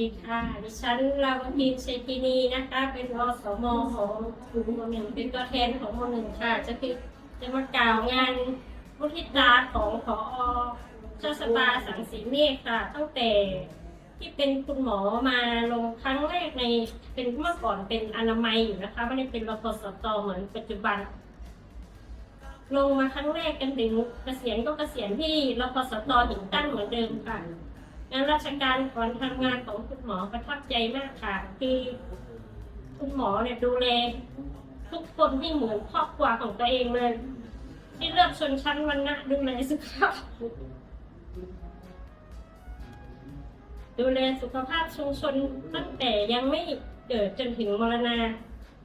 ดีค่ะ ดิฉันลาวทินเชกินีนะคะ เป็นอสมของกลุ่มหนึ่งเป็นตัวแทนของมหนึ่งค่ะ จะคือจะมากล่าวงานมุทิตาของพอเจ้าสตาสังสีเมฆค่ะ ตั้งแต่ที่เป็นคุณหมอมาลงครั้งแรกในเป็นเมื่อก่อนเป็นอนามัยอยู่นะคะ ไม่ได้เป็นรพสตเหมือนปัจจุบัน ลงมาครั้งแรกกันถึงเกษียณก็เกษียณที่รพสตหินตั้งเหมือนเดิมค่ะ งานราชการก่อนทำงานของคุณหมอประทับใจมากค่ะ คือคุณหมอเนี่ยดูแลทุกคนที่เหมือนครอบครัวของตัวเองเลยที่เลือกชนชั้นวรรณะดูแลสุขภาพดูแลสุขภาพชุมชนตั้งแต่ยังไม่เกิดจนถึงมรณา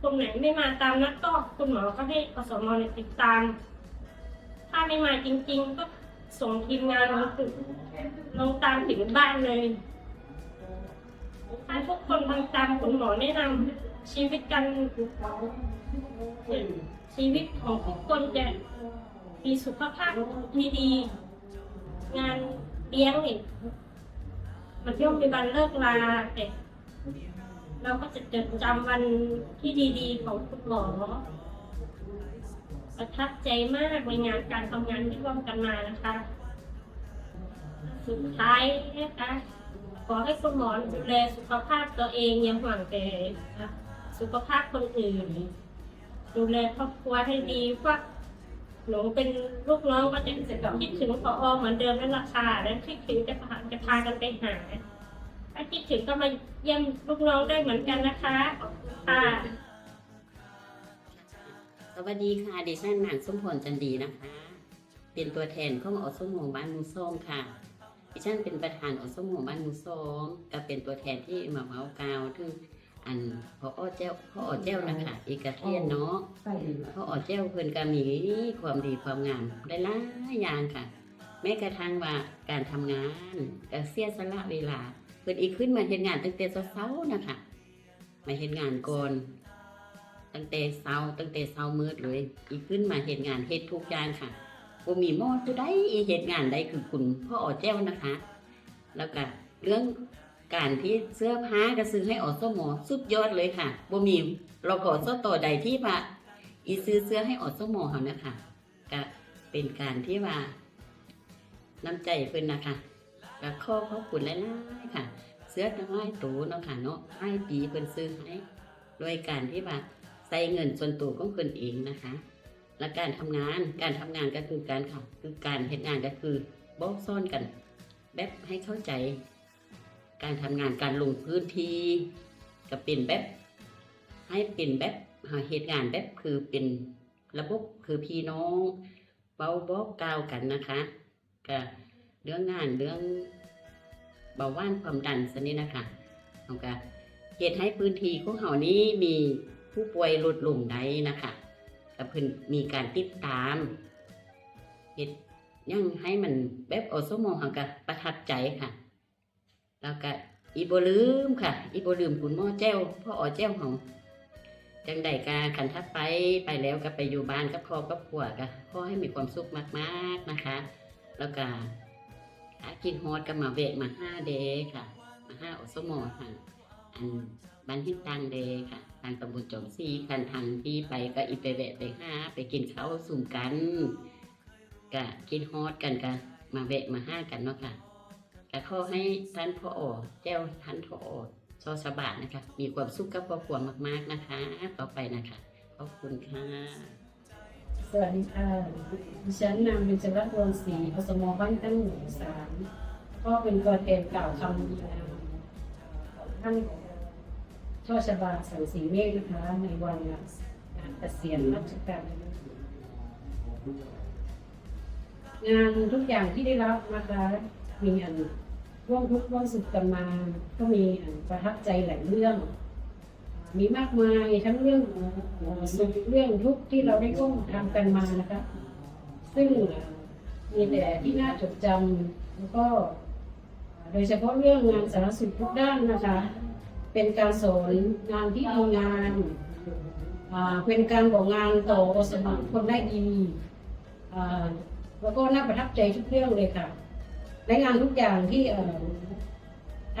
คนไหนไม่มาตามนัดก็คุณหมอก็ให้อสมเนี่ยติดตาม ถ้าไม่มาจริง ๆ ก็ ส่งทีมงานลงถึงลงตามถึงบ้านเลยให้ทุกคนทำตามคุณหมอแนะนำชีวิตกันชีวิตของทุกคนจะมีสุขภาพที่ดี งานเลี้ยงนี่มันย่อมมีวันเลิกลาแต่เราก็จะจดจำวันที่ดีๆของคุณหมอ ประทับใจมากในงานการทำงานที่ร่วมกันมานะคะ สุดท้ายนะคะขอให้คุณหมอดูแลสุขภาพตัวเองอย่าห่วงแต่สุขภาพคนอื่น ดูแลครอบครัวให้ดีว่าหนูเป็นลูกน้องก็จะคิดถึงพอเหมือนเดิมนั่นแหละค่ะแล้วคิดถึงจะพาจะพากันไปหาถ้าคิดถึงก็มาเยี่ยมลูกน้องได้เหมือนกันนะคะค่ะ สวัสดีค่ะดิฉันนางสมพรจันดีนะคะ เป็นตัวแทนของอสมหมู่บ้านมูส้มค่ะดิฉันเป็นประธานอสมหมู่บ้านมูส้มก็เป็นตัวแทนที่มาเมากาวถึงอันพออ้อเจ้าพออ้อเจ้านะคะเอกเทียนเนาะพออ้อเจ้าเพิ่นก็มีความดีความงามได้หลายอย่างค่ะ แม้กระทั่งว่าการทำงานก็เสียสละเวลาเพิ่นอีกขึ้นมาเฮ็ดงานตั้งแต่เช้าๆนะคะมาเฮ็ดงานก่อน ตั้งแต่เช้าตั้งแต่เช้ามืดเลยอีกขึ้นมาเห็นงานเฮ็ดทุกอย่างค่ะบ่มีมอดผู้ใดเฮ็ดงานใดคือคุณพ่ออ๋อแจ้วนะคะ แล้วก็เรื่องการที่เสื้อผ้าก็ซื้อให้อสมอสุดยอดเลยค่ะบ่มีเราขอสต่อใดที่ว่าอีซื้อเสื้อให้อสมอเฮานะคะก็เป็นการที่ว่าน้ำใจเพิ่นนะคะก็ขอขอบคุณหลายๆค่ะ เสื้อทั้งหลายตัวเนาะค่ะเนาะให้ปีเพิ่นซื้อให้ด้วยการที่ว่า ส่เงินส่วนตัวของคนเองนะคะ และการทำงานการทำงานก็คือการค่ะคือการเห็นงานก็คือบอกซ่อนกัน แบบให้เข้าใจ การทำงานการลงพื้นที่ก็เป็นแบบให้เป็นแบบเหตุงานแบบคือเป็นระบบคือพี่น้องเบาบอกกล่าวกันนะคะก็เรื่องงานเรื่องเบาหวานความดันสนี้นะคะเอาก็เหตุให้พื้นที่ของเขานี้มี ผู้ป่วยลดลงได้นะคะก็เพิ่นมีการติดตามเหตุยังให้มันแบบอสมองเขาก็ประทับใจค่ะ แล้วก็อีโบลืมค่ะ อีโบลืมคุณหม้อแจ้วพ่ออ๋อแจ้วของจังใดกาขันทัดไปไปแล้วก็ไปอยู่บ้านกับครอบกับครัวก็ขอให้มีความสุขมากๆนะคะ แล้วก็หากินฮอดก็มาเวะมาห้าเดค่ะ มาห้าอสมอค่ะ อันบ้านหินตังเดย์ค่ะทางตำบลจอมซีคันทางที่ไปก็อีไปแวะไปห้าไปกินข้าวสุ่มกันก็กินฮอดกันก็มาแวะมาห้ากันเนาะค่ะก็ขอให้ท่านพ่ออเจ้าท่านพ่ออชอสบาทนะคะ มีความสุขกับครอบครัวมาก ๆนะคะ ต่อไปนะคะ ขอบคุณค่ะ สวัสดีค่ะ ดิฉันนางเบญจรัตน์วงศรีอสมบ้านตั้งหมู่สามก็เป็นตัวแทนกล่าวคำดีงามของท่าน ช่อชบาสังสีเมฆนะคะ ในวันงานเกษียณราชการงานทุกอย่างที่ได้รับนะคะมีอันร่วมทุกข์ร่วมสุขกันมาก็มีอันประทับใจหลายเรื่อง มีมากมายทั้งเรื่องสุขเรื่องทุกข์ที่เราได้ร่วมทำกันมานะคะซึ่งมีแต่ที่น่าจดจำแล้วก็ โดยเฉพาะเรื่องงานสารสุขทุกด้านนะคะ เป็นการสอนงานที่ดีงานเป็นการบอกงานต่อสมัครคนได้ดีแล้วก็น่าประทับใจทุกเรื่องเลยค่ะและงานทุกอย่างที่ท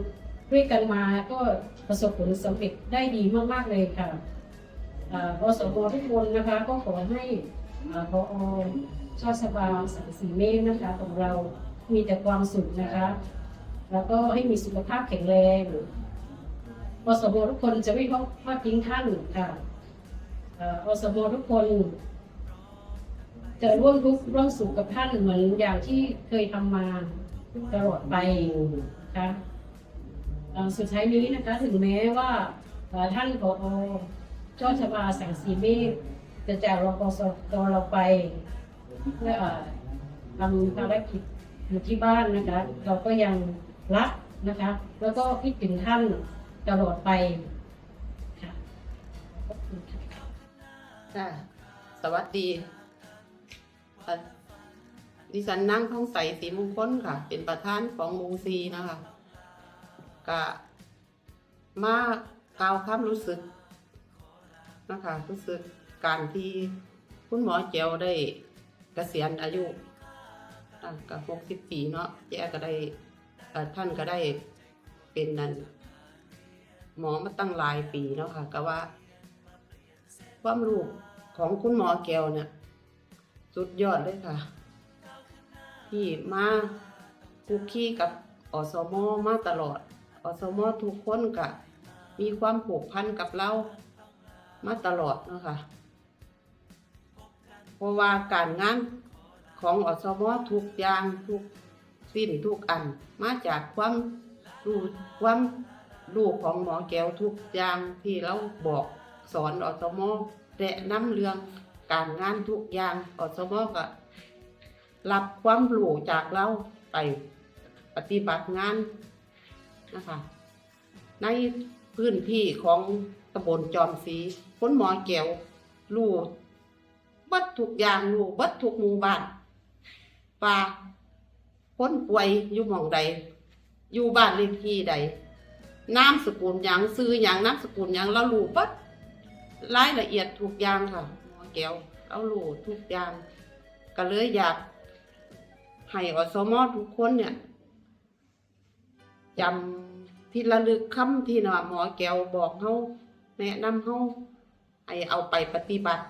ำด้วยกันมาก็ประสบผลสำเร็จได้ดีมากๆเลยค่ะอสมทุกคนนะคะก็ขอให้พอชาติสบาสังสีเมฆนะคะของเรามีแต่ความสุขนะคะ แล้วก็ให้มีสุขภาพแข็งแรง อสมทุกคนจะไม่ทอดทอดทิ้งท่านค่ะอ่ออสมทุกคนจะร่วมทุกข์ร่วมสุขกับท่านเหมือนอย่างที่เคยทำมาตลอดไปนะคะเอ่อสุดท้ายนี้นะคะ ถึงแม้ว่าท่านผอเจอชบาสังสีเมฆจะจากรปสตเราไปเพื่อเอ่อทำภารกิจอยู่ที่บ้านนะคะ เราก็ยังรักนะคะ แล้วก็คิดถึงท่าน ตลอดไปค่ะขอบคุณค่ะค่ะสวัสดี ดิฉันนั่งท้องใสสีมงคลค่ะ เป็นประธานของมูซีนะคะก็มากล่าวความรู้สึกนะคะรู้สึกการที่คุณหมอเจียวได้เกษียณอายุกับหกสิบปีเนาะแกก็ได้ท่านก็ได้เป็นนั่น หมอมาตั้งหลายปีเนาะค่ะก็ว่า ความรู้ของคุณหมอแก้วเนี่ย สุดยอดเลยค่ะ ที่มาคุกคีกับอสมอมาตลอดอสมอทุกคนก็มีความผูกพันกับเรามาตลอดเนาะคะเพราะว่าการงานของอสมอทุกอย่างทุกสิ้นทุกอัน มาจากความรู้ความ รู้ของหมอแก้วทุกอย่างที่เราบอกสอนอสมแนะนำเรื่องการงานทุกอย่างอสมก็รับความรู้จากเราไปปฏิบัติงานนะคะในพื้นที่ของตำบลจอมศรีคนหมอแก้วรู้บัดทุกอย่างรู้บัดทุกหมู่บ้านว่าคนป่วยอยู่หม่องใด อยู่บ้านเลขที่ใด นามสกุลหยังซื้อหยังนามสกุลหยังเรารู้เบัดรายละเอียดทุกอย่างค่ะหมอแก้วเรารู้ทุกอย่างก็เลยอยากให้อสมอทุกคนเนี่ยจำที่ระลึกคำที่นะหมอแก้วบอกเขาแนะนำเขาให้เอาไปปฏิบัติ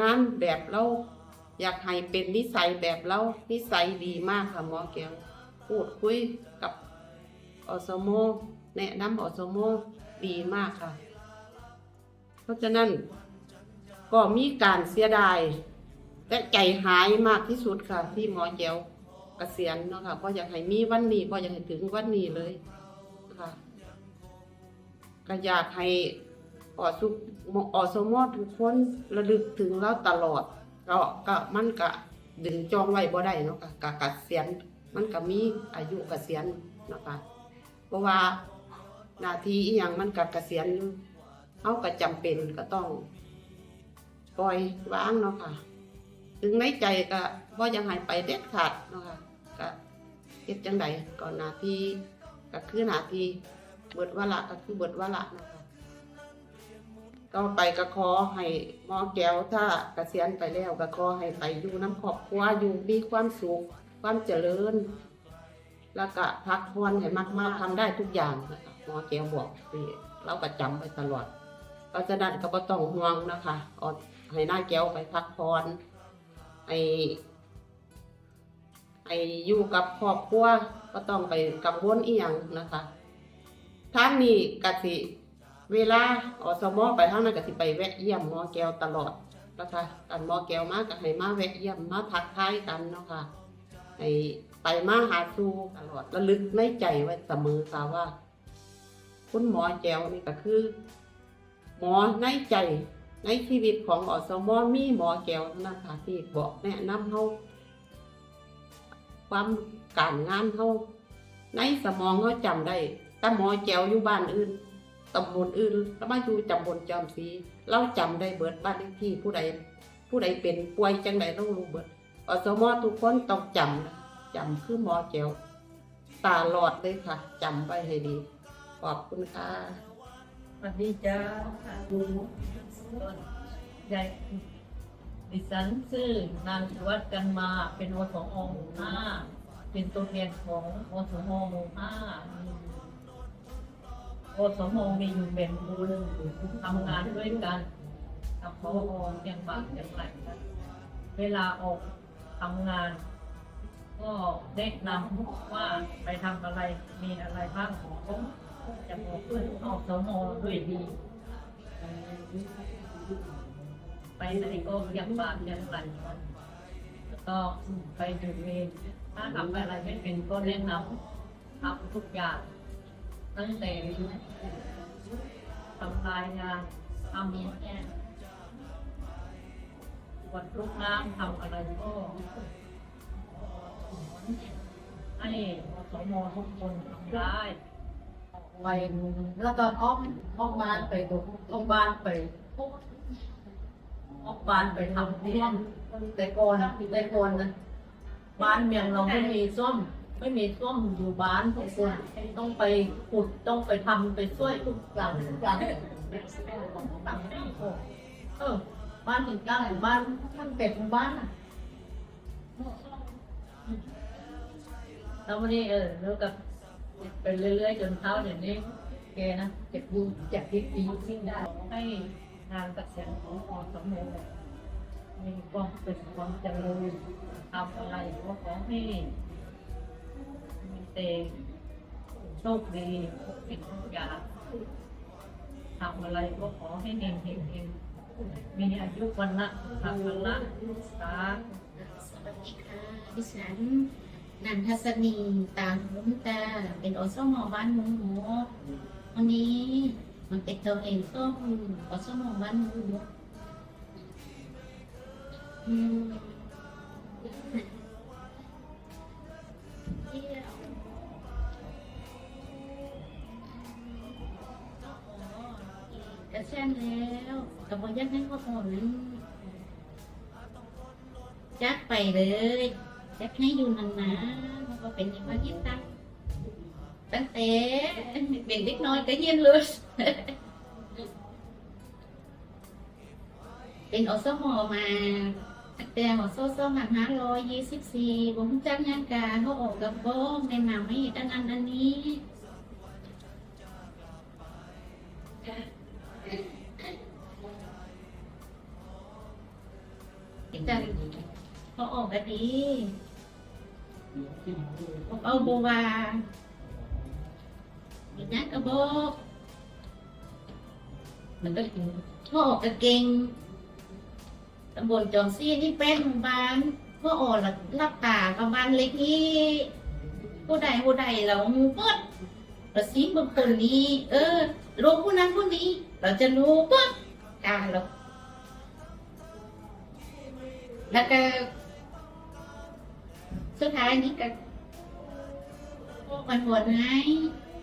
งานแบบเราอยากให้เป็นนิสัยแบบเรานิสัยดีมากค่ะหมอแก้วพูดคุยกับ อสโมแนะนำอสโมดีมากค่ะ เพราะฉะนั้นก็มีการเสียดายและใจหายมากที่สุดค่ะ ที่หมอแจวเกษียณเนาะค่ะเพราะอยากให้มีวันนี้เพราะอยากให้ถึงวันนี้เลยนะคะก็อยากให้อสุอสมอทุกคนระลึกถึงเราตลอดก็ก็มันก็ดึงจองไว้บ่ได้เนาะคะกเกษียณมันก็มีอายุเกษียณนะคะ ราะว่าหน้าที่อีหยังมันก็เกษียณอยู่เฮาก็จำเป็นก็ต้อง ปล่อยวางเนาะค่ะ ถึงในใจก็ว่ายังหายไปเด็ดขาดเนาะคะก็เฮ็ดจังใดก่อนหน้าที่ก็คือหน้าที่เบิดวาระก็คือเบิดวาระเนาะคะต่อไปก็ขอให้หมอแก้วถ้าเกษียณไปแล้วก็ขอให้ไปอยู่น้ำครอบครัวอยู่มีความสุขความเจริญ แล้วก็พักผ่อนให้มากๆทำได้ทุกอย่างหมอแก้วบอกนี่เราก็จำไปตลอดเพราะฉะนั้นก็บ่ต้องห่วงนะคะเอาให้หน้าแก้วไปพักผ่อนไอไออยู่กับครอบครัวก็ต้องไปกังวลอีหยังนะคะทางนี้กสิเวลาอสมอไปทางนั้นกสิไปแวะเยี่ยมหมอแก้วตลอดนะคะกันหมอแก้วมากก็ให้มาแวะเยี่ยมมาทักทายกันเนาะค่ะ ให้ไปมาหาสู่ตลอดระลึกในใจไว้เสมอค่ะว่า คุณหมอแก้วนี่ก็คือ หมอในใจในชีวิตของอสมอมีหมอแก้วนะคะที่บอกแนะนำเขาความการงานเขาในสมองเขาจำได้แต่หมอแก้วอยู่บ้านอื่นตำบลอื่นแล้วมาอยู่จำบลจอมศรีเราจำได้เบิดบ้านที่ผู้ใดผู้ผู้ใดเป็นป่วยจังใดต้องรู้เบิด อสมทุกคนต้องจำนะจำคือหมอแก้วตาหลอดเลยค่ะจำไว้ให้ดี ขอบคุณค่ะสวัสดีจ้าใหญ่ดิฉันชื่อนางสุวัฒน์กันมาเป็นอสมหมู่ห้าเป็นตัวแทนของอสมหมู่ห้าอสมมีอยู่เป็นบุญทำงานด้วยกันกับพออย่างบางอย่างไรเวลาออก ทำงาน ก็แนะนำว่าไปทำอะไรมีอะไรบ้างของจะบอกเพื่อนออกสมอด้วยดี ไปไหนก็ยังบาดยังไหลแล้วก็ไปดูเองถ้าทำอะไรไม่เป็นก็แนะนำทำทุกอย่าง ตั้งแต่ทำลายงานทำ วัดลูกน้ำทำอะไรก็ให้สมอทุกคนทำได้ไปแล้วก็อ้อมอ้อมบ้านไปตรงอ้อมบ้านไปอ้อมบ้านไปทำเรื่องแต่ก่อนแต่ก่อนนะบ้านเมียงเราไม่มีส้มไม่มีส้มอยู่บ้านทุกคนต้องไปขุดต้องไปทำไปช่วยทุกอย่างทุกอย่างเออ บ้านถึงกลางหมู่บ้านท่านเป็ดหมู่บ้านอะแล้ววันนี้เออแล้วกับไปเรื่อยๆจนเท้าอย่างนี้แกนะเจ็บดูจากที่ปียิ่งได้ให้งานเกษียณของอสมมีความเป็นความเจริญทำอะไรก็ขอให้มีเตโชคดีทุกสิ่งทุกอย่างทำอะไรก็ขอให้เฮงเฮงเฮง มีอายุวันละทำวันละสาสวัสดีค่ะดิฉันนันทศนีตามมุมตาเป็นอสมอบ้านหมูหมูวันนี้มันเป็นตัวเองก็อสมอบ้านหมูหมู กระเช่นแล้วกับบอยักให้ข้อมูลนั้นจักไปเลยจักให้อยู่นานๆเพราะว่าเป็นอย่างว่ายิ่งตั้งตั้งแต่เป็นเด็กน้อยก็เฮียนเลยเป็นอสมอมาตั้งแต่หอโซ่สองพันห้าร้อยยี่สิบสี่วงจ้างงานการเขาออกกับโบ้แนะนำให้ด้านนั้นอันนี้ จังเขาออกกันดีบอกเอาโบวาอย่างนั้นก็บอกมันก็พ่อออกกระเกงตำบลจอมซี่นี่เป็นหมู่บ้านพ่อออกรับตาประมาณเล็กนี้ผู้ใดผู้ใดเราเปิดเราซีบางคนนี้ เออรู้ผู้นั้นผู้นี้ เราจะรู้ปุ๊บการเรา แล้วก็สุดท้ายนี้ก็มันหวนให้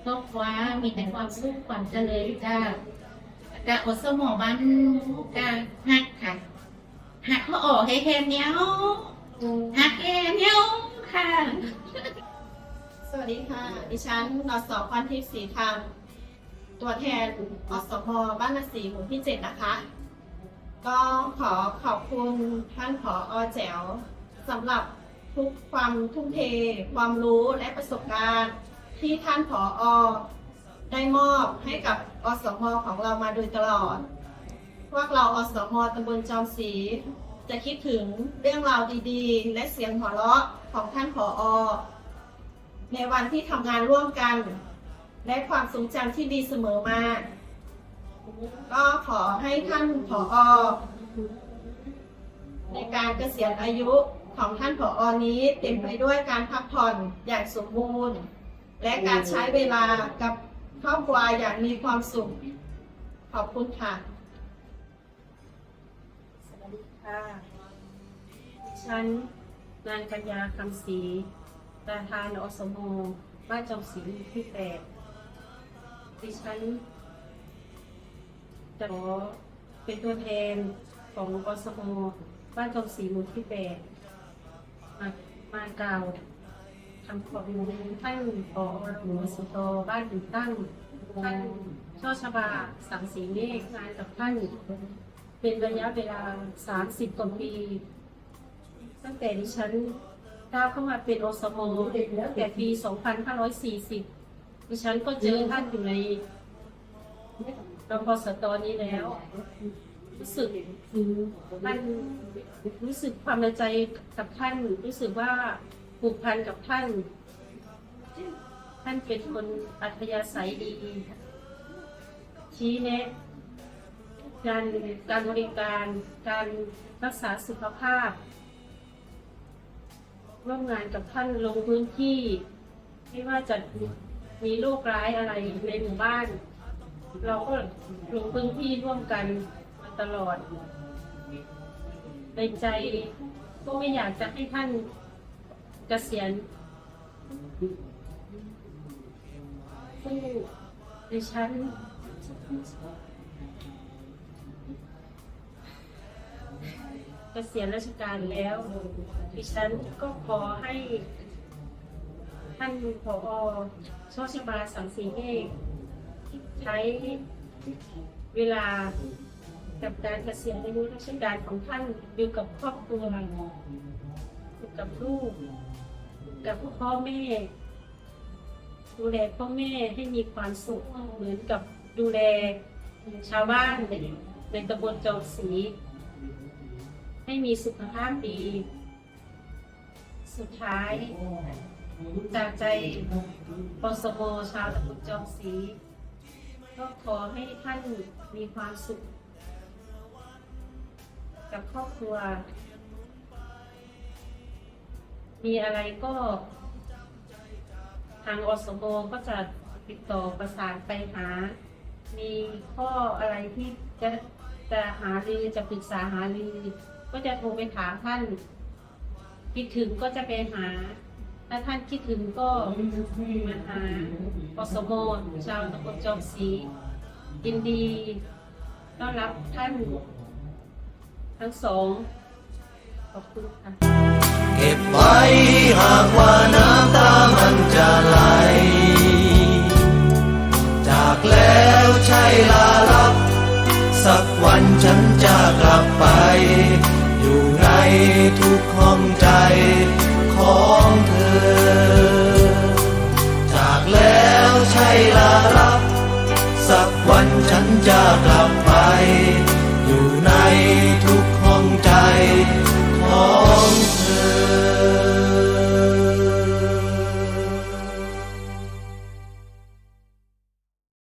ครอบครัวมีแต่ความสุขความเจริญจ้าแล้วก็อดสมองบ้านก็หักค่ะหักเขาออกให้แค่เนี้ยหักแค่เนี้ยค่ะ สวัสดีค่ะ ดิฉันนสพรทิพย์ศรีธรรมตัวแทนอสมบ้านนาศรีหมู่ที่เจ็ดนะคะ ก็ขอขอบคุณท่านผออแจ๋วสำหรับทุกความทุ่มเท ความรู้และประสบการณ์ที่ท่านผออได้มอบให้กับอสมของเรามาโดยตลอด พวกเราอสมตำบลจอมศรีจะคิดถึงเรื่องราวดีๆ และเสียงหัวเราะของท่านผออในวันที่ทำงานร่วมกัน และความทรงจำที่ดีเสมอมา ก็ขอให้ท่านผอในการเกษียณอายุของท่านผอนี้เต็มไปด้วยการพักผ่อนอย่างสมบูรณ์ และการใช้เวลากับครอบครัวอย่างมีความสุข ขอบคุณค่ะ สวัสดีค่ะ ฉันนางกัญญาคำศรีประธานอสมบ้านจอมศรีที่แปดดิฉัน จะขอเป็นตัวแทนของอสมบ้านจอมศรีหมู่ที่แปดมามากล่าวคำขอบคุณท่านผอหนูสุโตบ้านหนูตั้งท่านช่อชบาสังสีเมฆงานกับท่านเป็นระยะเวลา 30 กว่าปี ตั้งแต่ดิฉันก้าวเข้ามาเป็นอสมตั้งแต่ปี 2540 ดิฉันก็เจอท่านอยู่ใน รพอสตอนี้แล้ว รู้สึกท่านรู้สึกความในใจกับท่านรู้สึกว่าผูกพันกับท่าน ท่านเป็นคนอัธยาศัยดีชี้แนะ การการบริการการรักษาสุขภาพ ร่วมงานกับท่านลงพื้นที่ ไม่ว่าจะมีโรคร้ายอะไรในหมู่บ้าน เราก็ลงพื้นที่ร่วมกันมาตลอด ในใจก็ไม่อยากจะให้ท่านเกษียณซึ่งดิฉันเกษียณราชการแล้วดิฉันก็ขอให้ท่านผอโชชบาสังสีเมฆ ใช้เวลากับการเกษียณอายุราชการของท่านอยู่กับครอบครัวอยู่กับลูก กับพ่อแม่ดูแลพ่อแม่ให้มีความสุขเหมือนกับดูแลชาวบ้านในในตำบลจอมศรีให้มีสุขภาพดี สุดท้ายจากใจปสมชาวตำบลจอมศรี ก็ขอให้ท่านมีความสุข กับครอบครัว มีอะไรก็ทางอสมก็จะติดต่อประสานไปหา มีข้ออะไรที่จะจะหารือจะปรึกษาหารือ ก็จะโทรไปถามท่าน คิดถึงก็จะไปหา ถ้าท่านคิดถึงก็มาหาปสมชาวตำบลจอมศรียินดีต้อนรับท่านทั้งสอง ขอบคุณค่ะ เก็บไว้หากว่าน้ำตา